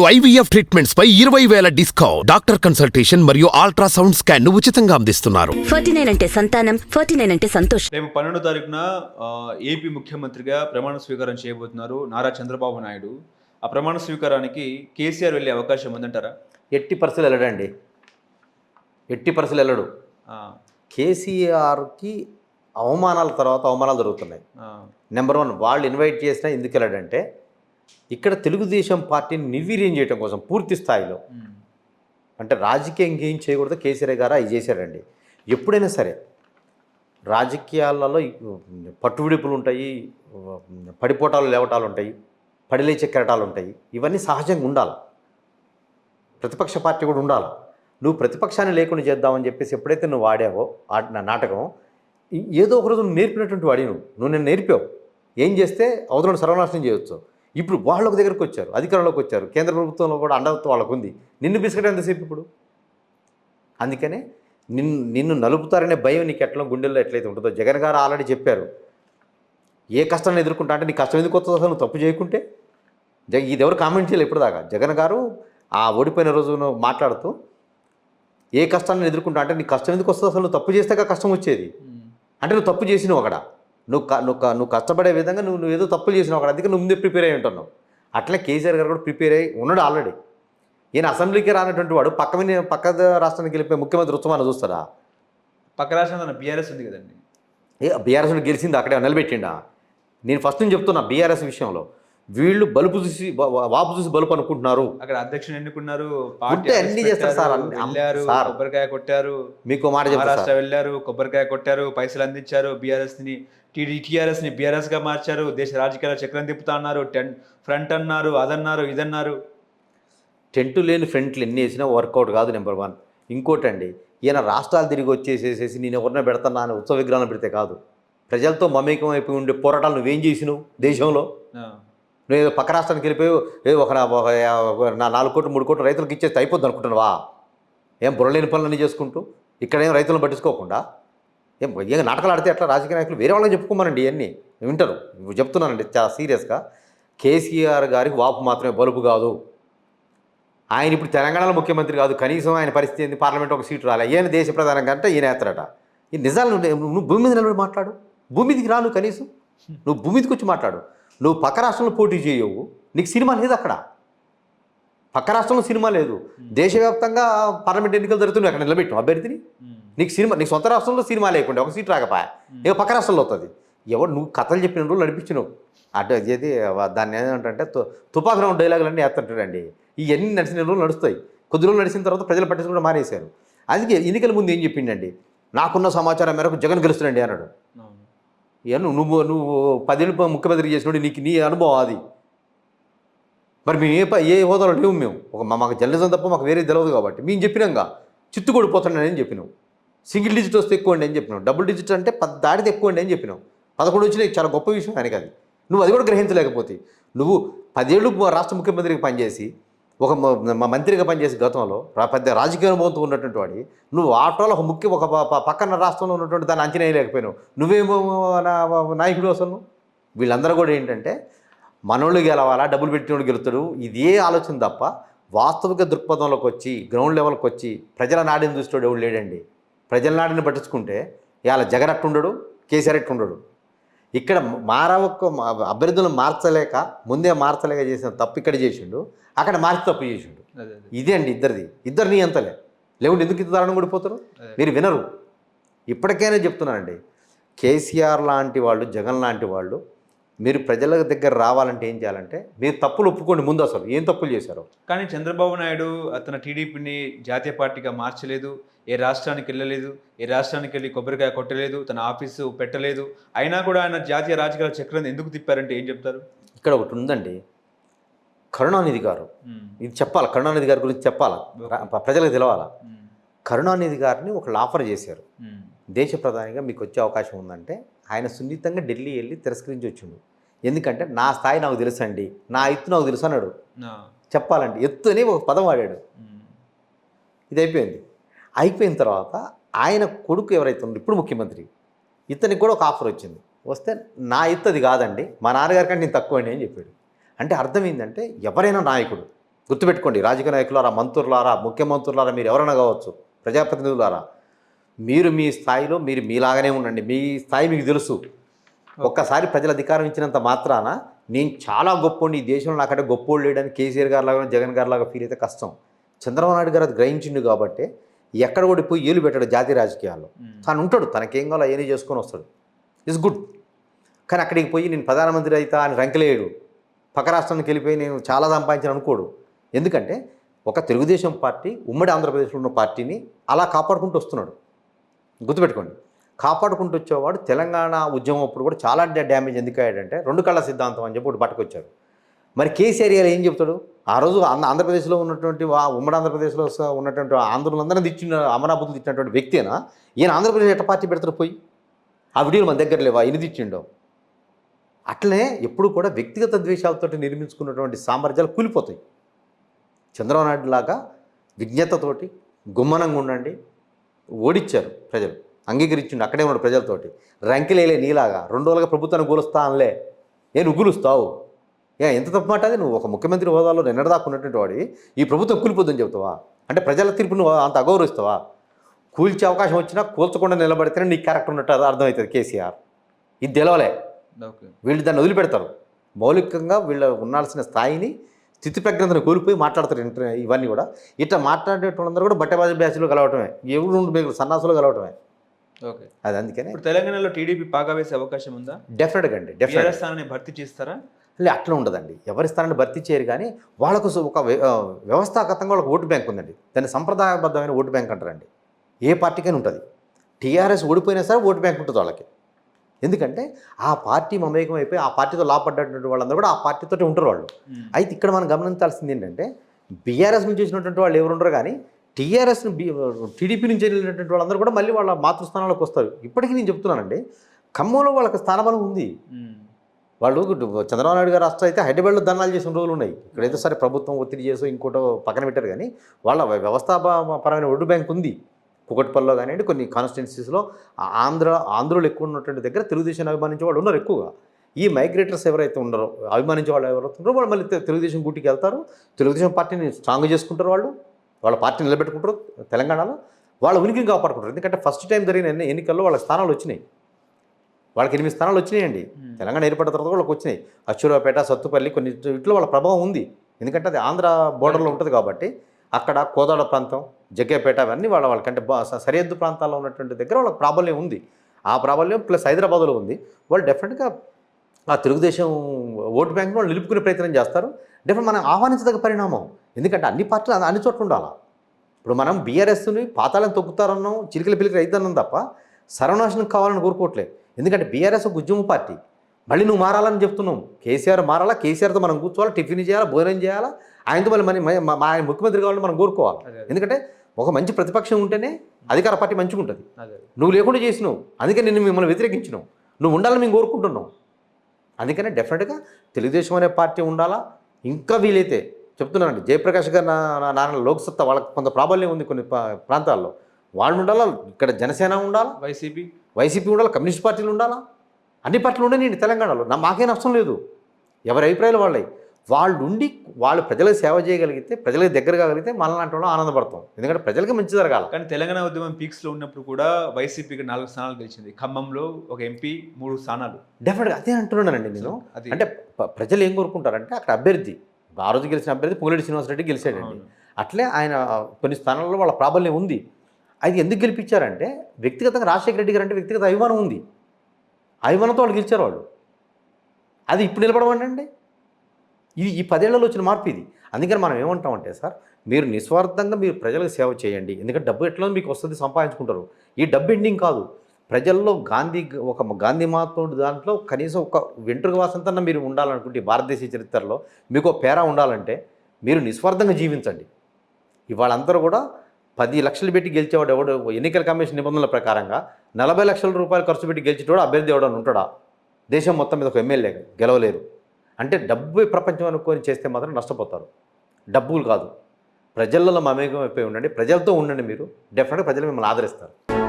IVF treatments పై ఇరవై వేల డిస్కౌంట్. డాక్టర్ కన్సల్టేషన్ మరియు అల్ట్రాసౌండ్ స్కాన్ను ఉచితంగా అందిస్తున్నారు. ఫార్టీ నైన్ అంటే సంతానం ఫార్టీ నైన్ అంటే సంతోషం. రేపు పన్నెండో తారీఖున ఆ, ఏపీ ముఖ్యమంత్రిగా ప్రమాణ స్వీకారం చేయబోతున్నారు నారా చంద్రబాబు నాయుడు. ఆ ప్రమాణ స్వీకారానికి కేసీఆర్ వెళ్ళే అవకాశం ఉందంటారా? ఎట్టి పరిస్థితులు వెళ్ళడండి. ఎట్టి పరిస్థితులు వెళ్ళడు. ఆ, కేసీఆర్కి అవమానాల తర్వాత అవమానాలు జరుగుతున్నాయి. ఆ, నెంబర్ వన్ వాళ్ళు ఇన్వైట్ చేసినా ఎందుకు వెళ్ళడంటే ఇక్కడ తెలుగుదేశం పార్టీని నిర్వీర్యం చేయడం కోసం పూర్తి స్థాయిలో అంటే రాజకీయంగా ఏం చేయకూడదు కేసీఆర్ గారు అవి చేశారండి. ఎప్పుడైనా సరే రాజకీయాలలో పట్టువిడుపులు ఉంటాయి పడిపోటాలు లేవటాలు ఉంటాయి పడిలేచే కెరటాలు ఉంటాయి. ఇవన్నీ సహజంగా ఉండాలి. ప్రతిపక్ష పార్టీ కూడా ఉండాలి. నువ్వు ప్రతిపక్షాన్ని లేకుండా చేద్దామని చెప్పేసి ఎప్పుడైతే నువ్వు వాడావో ఆడిన నాటకం ఏదో ఒక రోజు నువ్వు నేర్పినటువంటి వాడి నువ్వు. నువ్వు నేను నేర్పావు. ఏం చేస్తే అవతలను సర్వనాశనం చేయొచ్చు. ఇప్పుడు వాళ్ళ దగ్గరకు వచ్చారు అధికారంలోకి వచ్చారు. కేంద్ర ప్రభుత్వంలో కూడా అండతో వాళ్ళకు ఉంది నిన్ను బిస్కెట్ ఎంతసేపు ఇప్పుడు? అందుకనే నిన్ను నిన్ను నలుపుతారనే భయం నీకు ఎట్లా గుండెల్లో ఎట్లయితే ఉంటుందో? జగన్ గారు ఆల్రెడీ చెప్పారు. ఏ కష్టాన్ని ఎదుర్కొంటా అంటే నీ కష్టం ఎందుకు వస్తుందో అసలు తప్పు చేయకుంటే? జగ ఇది ఎవరు కామెంట్ చేయలేదు ఇప్పటిదాకా. జగన్ గారు ఆ ఓడిపోయిన రోజు నువ్వు మాట్లాడుతూ ఏ కష్టాన్ని ఎదుర్కొంటా అంటే నీ కష్టం ఎందుకు వస్తుందో అసలు నువ్వు తప్పు చేస్తే కష్టం వచ్చేది. అంటే నువ్వు తప్పు చేసినావు అక్కడ. నువ్వు నువ్వు నువ్వు కష్టపడే విధంగా నువ్వు నువ్వు ఏదో తప్పులు చేసినావు అక్కడ అందుకే నువ్వు ముందే ప్రిపేర్ అయి ఉంటున్నావు. అట్లే కేసీఆర్ గారు కూడా ప్రిపేర్ అయ్యి ఉన్నాడు ఆల్రెడీ. ఈయన అసెంబ్లీకి రానటువంటి వాడు పక్క మీద పక్క రాష్ట్రానికి వెళ్ళిపోయి ముఖ్యమంత్రి ఉత్సవాన్ని చూస్తాడా పక్క రాష్ట్రం బీఆర్ఎస్ ఉంది కదండి. ఏ బీఆర్ఎస్ గెలిచింది అక్కడే నిలబెట్టిండా? నేను ఫస్ట్ నుంచి చెప్తున్నా బీఆర్ఎస్ విషయంలో. వీళ్ళు బలుపు చూసి వాపు చూసి బలుపు అనుకుంటున్నారు. అక్కడ అధ్యక్షుని ఎన్నుకున్నారు? ఉంటే అన్ని చేస్తారు సార్, వెళ్ళారు. కొబ్బరికాయ కొట్టారు. మీకు మాట మహారాష్ట్ర వెళ్ళారు కొబ్బరికాయ కొట్టారు పైసలు అందించారు బీఆర్ఎస్ని టీడీ టీఆర్ఎస్ని బీఆర్ఎస్గా మార్చారు దేశ రాజకీయాల చక్రం తిప్పుతా అన్నారు టెన్ ఫ్రంట్ అన్నారు అదన్నారు ఇదన్నారు. టెంట్ లేని ఫ్రంట్లు ఎన్ని వేసినా వర్కౌట్ కాదు నెంబర్ వన్. ఇంకోటి అండి ఈయన రాష్ట్రాలు తిరిగి వచ్చేసేసేసి నేను ఎవరినో పెడతానా అని ఉత్సవ విగ్రహాలను పెడితే కాదు. ప్రజలతో మమేకం అయిపోయి ఉండే పోరాటాలు నువ్వేం చేసినావు దేశంలో? నువ్వు ఏదో పక్క రాష్ట్రానికి వెళ్ళిపోయి ఏదో ఒక నా- నాలుగు కోట్లు మూడు కోట్లు రైతులకు ఇచ్చేస్తే అయిపోద్ది అనుకుంటున్నావా? ఏం బుర్రలేని పనులన్నీ చేసుకుంటూ ఇక్కడేం రైతులను పట్టించుకోకుండా? ఏం ఏం నాటకాలు ఆడితే అట్లా రాజకీయ నాయకులు వేరే వాళ్ళని చెప్పుకోమనండి ఇవన్నీ. వింటారు. చెప్తున్నానండి చాలా సీరియస్గా. కేసీఆర్ గారికి వాపు మాత్రమే బలుపు కాదు. ఆయన ఇప్పుడు తెలంగాణలో ముఖ్యమంత్రి కాదు. కనీసం ఆయన పరిస్థితి ఏంది? పార్లమెంట్ ఒక సీటు రాలే. ఈయన దేశ ప్రధానంగా అంటే ఈయన ఎత్తారట ఈ నిజాలు నువ్వు భూమి మీద నిలబడి మాట్లాడు. భూమిదికి రాను కనీసం. నువ్వు భూమి వచ్చి మాట్లాడు. నువ్వు పక్క రాష్ట్రంలో పోటీ చేయవు. నీకు సినిమా లేదు అక్కడ. పక్క రాష్ట్రంలో సినిమా లేదు. దేశవ్యాప్తంగా పార్లమెంట్ ఎన్నికలు జరుగుతున్నాయి అక్కడ నిలబెట్టాం అభ్యర్థిని. నీకు సినిమా నీకు సొంత రాష్ట్రంలో సినిమా లేకుండా ఒక సీట్ రాకపోయా? ఇక పక్క రాష్ట్రంలో వస్తుంది ఎవరు నువ్వు కథలు చెప్పిన రోజులు నడిపించినావు. అటు ఏది దాన్ని ఏమంటే తుపాకు రౌండ్ డైలాగులన్నీ వేస్తుంటాడండి ఇవన్నీ నడిచిన రోజులు నడుస్తాయి. కొద్ది రోజులు నడిచిన తర్వాత ప్రజలు పట్టించుకుంటే మానేశారు. అందుకే ఎన్నికల ముందు ఏం చెప్పిండండి? నాకున్న సమాచారం మేరకు జగన్ గెలుస్తున్నాండి అన్నాడు. నువ్వు నువ్వు నువ్వు పదేళ్ళు ముఖ్యమంత్రి చేసినప్పుడు నీకు నీ అనుభవం అది. మరి మేము ఏ ఏ హోదాలో లేవు మేము. ఒక మా- మాకు జర్నలిజం తప్ప మాకు వేరే తెలియదు కాబట్టి. మేము చెప్పినాంగా చిత్తు కొడిపోతున్నాను అని చెప్పినాం. సింగిల్ డిజిట్ వస్తే ఎక్కువ అండి అని చెప్పినాం. డబుల్ డిజిట్ అంటే పది దాటితే ఎక్కువ అండి అని చెప్పినాం. పదకొండు వచ్చినాయి చాలా గొప్ప విషయం ఆయనకి అది. నువ్వు అది కూడా గ్రహించలేకపోతే. నువ్వు పదేళ్ళు రాష్ట్ర ముఖ్యమంత్రికి పనిచేసి ఒక మ- మంత్రిగా పనిచేసే గతంలో పెద్ద రాజకీయ అనుభవంతో ఉన్నటువంటి వాడి నువ్వు ఆటోలో ఒక ముఖ్య ఒక పక్కన రాష్ట్రంలో ఉన్నటువంటి దాన్ని అంచనా వేయలేకపోయినావు. నువ్వేమో నాయకుడు అసలు వీళ్ళందరూ కూడా ఏంటంటే మనోళ్ళు గెలవాలా డబ్బులు పెట్టినోడు గెలుతాడు ఇదే ఆలోచన తప్ప వాస్తవిక దృక్పథంలోకి వచ్చి గ్రౌండ్ లెవెల్కి వచ్చి ప్రజల నాడిని చూస్తాడు ఎవడు లేడండి. ప్రజల నాడిని పట్టించుకుంటే ఇవాళ జగన్ అట్టుండడు కేసీఆర్ అట్టుండడు. ఇక్కడ మారవక్క అభ్యర్థులను మార్చలేక ముందే మార్చలేక చేసిన తప్పు ఇక్కడ చేసిండు. అక్కడ మార్చి తప్పు చేసిండు. ఇదే అండి ఇద్దరిది. ఇద్దరిని ఎంతలే లేకుంటే ఎందుకు ఇంత దారుణం పడిపోతారు అదే. మీరు వినరు. ఇప్పటికైనా చెప్తున్నానండి. కేసీఆర్ లాంటి వాళ్ళు జగన్ లాంటి వాళ్ళు మీరు ప్రజల దగ్గర రావాలంటే ఏం చేయాలంటే మీరు తప్పులు ఒప్పుకోండి ముందు అసలు. ఏం తప్పులు చేశారు? కానీ చంద్రబాబు నాయుడు అతని టీడీపీని జాతీయ పార్టీగా మార్చలేదు. ఏ రాష్ట్రానికి వెళ్ళలేదు ఏ రాష్ట్రానికి వెళ్ళి కొబ్బరికాయ కొట్టలేదు తన ఆఫీసు పెట్టలేదు. అయినా కూడా ఆయన జాతీయ రాజకీయాల చక్రం ఎందుకు తిప్పారంటే ఏం చెప్తారు? ఇక్కడ ఒకటి ఉందండి. కరుణానిధి గారు. ఇది చెప్పాలి? కరుణానిధి గారి గురించి చెప్పాలా? ప్రజలకు తెలవాలా? కరుణానిధి గారిని ఒకళ్ళు ఆఫర్ చేశారు. దేశ ప్రధానిగా మీకు వచ్చే అవకాశం ఉందంటే ఆయన సున్నితంగా ఢిల్లీ వెళ్ళి తిరస్కరించి వచ్చిండు. ఎందుకంటే నా స్థాయి నాకు తెలుసు అండి. నా ఎత్తు నాకు తెలుసు అన్నాడు. ఆ, చెప్పాలంటే ఎత్తు అని ఒక పదం వాడాడు. ఇది అయిపోయింది. అయిపోయిన తర్వాత ఆయన కొడుకు ఎవరైతే ఉన్నారో ఇప్పుడు ముఖ్యమంత్రి ఇతనికి కూడా ఒక ఆఫర్ వచ్చింది. వస్తే నా ఇత్తది కాదండి మా నాన్నగారి కంటే నేను తక్కువ అండి అని చెప్పాడు. అంటే అర్థం ఏంటంటే ఎవరైనా నాయకుడు గుర్తుపెట్టుకోండి రాజకీయ నాయకులారా మంత్రులారా ముఖ్యమంత్రులారా మీరు ఎవరైనా కావచ్చు ప్రజాప్రతినిధులారా మీరు మీ స్థాయిలో మీరు మీలాగానే ఉండండి. మీ స్థాయి మీకు తెలుసు. ఒక్కసారి ప్రజల అధికారం ఇచ్చినంత మాత్రాన నేను చాలా గొప్పోండి ఈ దేశంలో నాకంటే గొప్పోళ్ళు లేడని కేసీఆర్ గారు లాగా జగన్ గారు లాగా ఫీల్ అయితే కష్టం. చంద్రబాబు నాయుడు గారు అది గ్రహించిండు కాబట్టి ఎక్కడ కూడా పోయి ఏలు పెట్టాడు జాతీయ రాజకీయాల్లో. తాను ఉంటాడు తనకేం కావాలో అవన్నీ చేసుకొని వస్తాడు. ఇట్స్ గుడ్ కానీ అక్కడికి పోయి నేను ప్రధానమంత్రి అవుతా అని రంకెలేయడు. పక్క రాష్ట్రానికి వెళ్ళిపోయి నేను చాలా సంపాదించాను అనుకోడు. ఎందుకంటే ఒక తెలుగుదేశం పార్టీ ఉమ్మడి ఆంధ్రప్రదేశ్లో ఉన్న పార్టీని అలా కాపాడుకుంటూ వస్తున్నాడు. గుర్తుపెట్టుకోండి. కాపాడుకుంటూ వచ్చేవాడు తెలంగాణ ఉద్యమం అప్పుడు కూడా చాలా డ్యామేజ్ ఎందుకు అయ్యాడంటే రెండు కళ్ళ సిద్ధాంతం అని చెప్పి ఒకటి పట్టుకొచ్చారు. మరి కేసీఆర్ గారు ఏం చెప్తాడు? ఆ రోజు ఆంధ్ర ఆంధ్రప్రదేశ్లో ఉన్నటువంటి వా- ఉమ్మడి ఆంధ్రప్రదేశ్లో ఉన్నటువంటి ఆంధ్రులందరినీ తెచ్చిన అమరాబుద్ధులు తెచ్చినటువంటి వ్యక్తేనా? ఈయన ఆంధ్రప్రదేశ్ ఎట్ట పార్టీ పెడతారు పోయి? ఆ వీడియోలు మన దగ్గర లేవా? ఇన్ని తెచ్చిండో? అట్లనే ఎప్పుడు కూడా వ్యక్తిగత ద్వేషాలతో నిర్మించుకున్నటువంటి సామర్థ్యాలు కూలిపోతాయి. చంద్రబాబు నాయుడు లాగా విజ్ఞతతోటి గుమ్మనంగా ఉండండి ఓడిచ్చారు ప్రజలు అంగీకరించిండు అక్కడే ఉన్నాడు ప్రజలతోటి. రంకిలేలే నీలాగా రెండు రోజులుగా ప్రభుత్వాన్ని గోలుస్తా అనలే ఏ ఉగులుస్తావు. ఏ ఎంత తప్పు మాట అది? నువ్వు ఒక ముఖ్యమంత్రి హోదాలో నిన్నటిదాకా ఉన్నటువంటి వాడివి ఈ ప్రభుత్వం కూలిపోద్దని చెబుతావా? అంటే ప్రజల తీర్పు నువ్వు అంత అగౌరవిస్తావా? కూల్చే అవకాశం వచ్చినా కూల్చకుండా నిలబడితేనే నీ క్యారెక్టర్ ఉన్నట్టు అర్థమవుతుంది కేసీఆర్. ఇది తెలవలే. వీళ్ళు దాన్ని వదిలిపెడతారు. మౌలికంగా వీళ్ళు ఉండాల్సిన స్థాయిని స్థితి ప్రజ్ఞతను కోల్పోయి మాట్లాడతారు ఇంటర్ ఇవన్నీ కూడా. ఇట్లా మాట్లాడే వాళ్ళందరూ కూడా బట్టబాజీ బ్యాచ్లో కలవటమే. ఎవరు మీకు సన్నాసులు కలవటమే. ఓకే. అది అందుకనే ఇప్పుడు తెలంగాణలో టీడీపీ పాగా వేసే అవకాశం ఉందా? డెఫినెట్గా అండి డెఫినెట్ స్థానాన్ని భర్తీ చేస్తారా? లే అట్లా ఉండదండి. ఎవరి స్థానాన్ని భర్తీ చేయరు కానీ వాళ్ళకు ఒక వ్యవస్థాగతంగా వాళ్ళకి ఓటు బ్యాంక్ ఉందండి. దాన్ని సంప్రదాయబద్ధమైన ఓటు బ్యాంక్ అంటారండి. ఏ పార్టీకైనా ఉంటుంది. టీఆర్ఎస్ ఓడిపోయినా సరే ఓటు బ్యాంక్ ఉంటుంది వాళ్ళకి. ఎందుకంటే ఆ పార్టీ మమేకం అయిపోయి ఆ పార్టీతో లాభపడ్డటువంటి వాళ్ళందరూ కూడా ఆ పార్టీతోటి ఉంటారు వాళ్ళు. అయితే ఇక్కడ మనం గమనించాల్సింది ఏంటంటే బీఆర్ఎస్ నుంచి వచ్చినటువంటి వాళ్ళు ఎవరు ఉండరు కానీ టీఆర్ఎస్ టీడీపీ నుంచి వెళ్ళినటువంటి వాళ్ళందరూ కూడా మళ్ళీ వాళ్ళ మాతృస్థానాలకు వస్తారు. ఇప్పటికీ నేను చెప్తున్నానండి. ఖమ్మంలో వాళ్ళకి స్థానబలం ఉంది. వాళ్ళు చంద్రబాబు నాయుడు గారు రాష్ట్రం అయితే హైదరాబాద్లో ధర్నాలు చేసిన రోజులు ఉన్నాయి. ఇక్కడైతే సరే ప్రభుత్వం ఒత్తిడి చేసో ఇంకోటో పక్కన పెట్టారు కానీ వాళ్ళ వ్యవస్థాపరమైన ఒడ్డు బ్యాంక్ ఉంది. కుకట్పల్లిలో కానివ్వండి కొన్ని కాన్స్టిట్యున్సీస్లో ఆంధ్ర ఆంధ్రులు ఎక్కువ ఉన్నటువంటి దగ్గర తెలుగుదేశం అభిమానించే వాళ్ళు ఉన్నారు ఎక్కువగా. ఈ మైగ్రేటర్స్ ఎవరైతే ఉన్నారో అభిమానించే వాళ్ళు ఎవరైతే ఉన్నారో వాళ్ళు మళ్ళీ తెలుగుదేశం గుట్టికి వెళ్తారు. తెలుగుదేశం పార్టీని స్ట్రాంగ్ చేసుకుంటారు వాళ్ళు. వాళ్ళ పార్టీని నిలబెట్టుకుంటారు తెలంగాణలో. వాళ్ళ ఉనికిని కాపాడుకుంటారు. ఎందుకంటే ఫస్ట్ టైం జరిగిన ఎన్నికల్లో వాళ్ళ స్థానాలు వచ్చినాయి. వాళ్ళకి ఎనిమిది స్థానాలు వచ్చినాయండి. తెలంగాణ ఏర్పడిన తర్వాత వాళ్ళకి వచ్చినాయి. అచ్చురావుపేట సత్తుపల్లి కొన్ని ఇట్లో వాళ్ళ ప్రభావం ఉంది. ఎందుకంటే అది ఆంధ్ర బోర్డర్లో ఉంటుంది కాబట్టి అక్కడ కోదాడ ప్రాంతం జగ్గేపేట అవన్నీ వాళ్ళ వాళ్ళకంటే సరిహద్దు ప్రాంతాల్లో ఉన్నటువంటి దగ్గర వాళ్ళకి ప్రాబల్యం ఉంది. ఆ ప్రాబల్యం ప్లస్ హైదరాబాద్లో ఉంది. వాళ్ళు డెఫినెట్గా ఆ తెలుగుదేశం ఓటు బ్యాంక్ను వాళ్ళు నిలుపుకునే ప్రయత్నం చేస్తారు. డెఫినెట్ మనం ఆహ్వానించదగ్గ పరిణామం. ఎందుకంటే అన్ని పార్టీలు అన్ని- చోట్ల ఉండాలి? ఇప్పుడు మనం బీఆర్ఎస్ని పాతాలను తొక్కుతారన్నాం చిలికల పిలికలు అవుతారన్నాం తప్ప సర్వనాశనం కావాలని కోరుకోవట్లేదు. ఎందుకంటే బీఆర్ఎస్ ఒక ఉద్యమ పార్టీ. మళ్ళీ నువ్వు మారాలని చెప్తున్నాం కేసీఆర్ మారాలా? కేసీఆర్తో మనం కూర్చోవాలి? టిఫిన్ చేయాలా? భోజనం చేయాలా? ఆయనతో మళ్ళీ మన ఆయన ముఖ్యమంత్రి కావాలని మనం కోరుకోవాలి. ఎందుకంటే ఒక మంచి ప్రతిపక్షం ఉంటేనే అధికార పార్టీ మంచిగా ఉంటుంది. నువ్వు లేకుండా చేసినావు. అందుకే నేను మిమ్మల్ని వ్యతిరేకించినావు. నువ్వు ఉండాలని మేము కోరుకుంటున్నాం. అందుకనే డెఫినెట్గా తెలుగుదేశం అనే పార్టీ ఉండాలా? ఇంకా వీలైతే చెప్తున్నానండి. జయప్రకాష్ గారు నా నా- నాన్న లోక్సత్తా వాళ్ళకి కొంత ప్రాబల్యం ఉంది కొన్ని ప్రాంతాల్లో. వాళ్ళు ఉండాలా? ఇక్కడ జనసేన ఉండాలా? వైసీపీ? వైసీపీ ఉండాలా? కమ్యూనిస్ట్ పార్టీలు ఉండాలా? అన్ని పార్టీలు ఉండని తెలంగాణలో. నా మాకేం నష్టం లేదు. ఎవరి అభిప్రాయాలు వాళ్ళవి. వాళ్ళు ఉండి వాళ్ళు ప్రజలకు సేవ చేయగలిగితే ప్రజలకు దగ్గర కాగలిగితే మనలాంటి వాళ్ళు ఆనందపడతాం. ఎందుకంటే ప్రజలకి మంచి జరగాల. కానీ తెలంగాణ ఉద్యమం పీక్స్లో ఉన్నప్పుడు కూడా వైసీపీకి నాలుగు స్థానాలు గెలిచింది. ఖమ్మంలో ఒక ఎంపీ మూడు స్థానాలు. డెఫినెట్గా అదే అంటున్నానండి నేను. అది అంటే ప్రజలు ఏం కోరుకుంటారంటే అక్కడ అభ్యర్థి ఆ రోజు గెలిచిన అభ్యర్థి పొంగులేటి శ్రీనివాసరెడ్డి గెలిచాడండి. అట్లే ఆయన కొన్ని స్థానాల్లో వాళ్ళ ప్రాబల్యం ఉంది. అది ఎందుకు గెలిపించారంటే వ్యక్తిగతంగా రాజశేఖర రెడ్డి గారు అంటే వ్యక్తిగత అభిమానం ఉంది. అభిమానంతో వాళ్ళు గెలిచారు వాళ్ళు. అది ఇప్పుడు నిలబడమండి ఇది ఈ పదేళ్ళలో వచ్చిన మార్పు ఇది. అందుకని మనం ఏమంటామంటే సార్ మీరు నిస్వార్థంగా మీరు ప్రజలకు సేవ చేయండి. ఎందుకంటే డబ్బు ఎట్లా మీకు వస్తుంది సంపాదించుకుంటారు. ఈ డబ్బు ఎండింగ్ కాదు. ప్రజల్లో గాంధీ ఒక గాంధీ మహాత్ముడు దాంట్లో కనీసం ఒక వెంట్రుక వాసంతన్నా మీరు ఉండాలనుకుంటే భారతదేశ చరిత్రలో మీకు ఒక పేరా ఉండాలంటే మీరు నిస్వార్థంగా జీవించండి. ఇవాళ అందరూ కూడా పది లక్షలు పెట్టి గెలిచేవాడు ఎవడు? ఎన్నికల కమిషన్ నిబంధనల ప్రకారంగా నలభై లక్షల రూపాయలు ఖర్చు పెట్టి గెలిచేటోడు అభ్యర్థి ఎవడని ఉంటాడా? దేశం మొత్తం మీద ఒక ఎమ్మెల్యే గెలవలేరు. అంటే డబ్బు ప్రపంచం అనుకొని చేస్తే మాత్రం నష్టపోతారు. డబ్బులు కాదు. ప్రజలలో మమేకం అయిపోయి ఉండండి. ప్రజలతో ఉండండి మీరు. డెఫినెట్గా ప్రజలు మిమ్మల్ని ఆదరిస్తారు.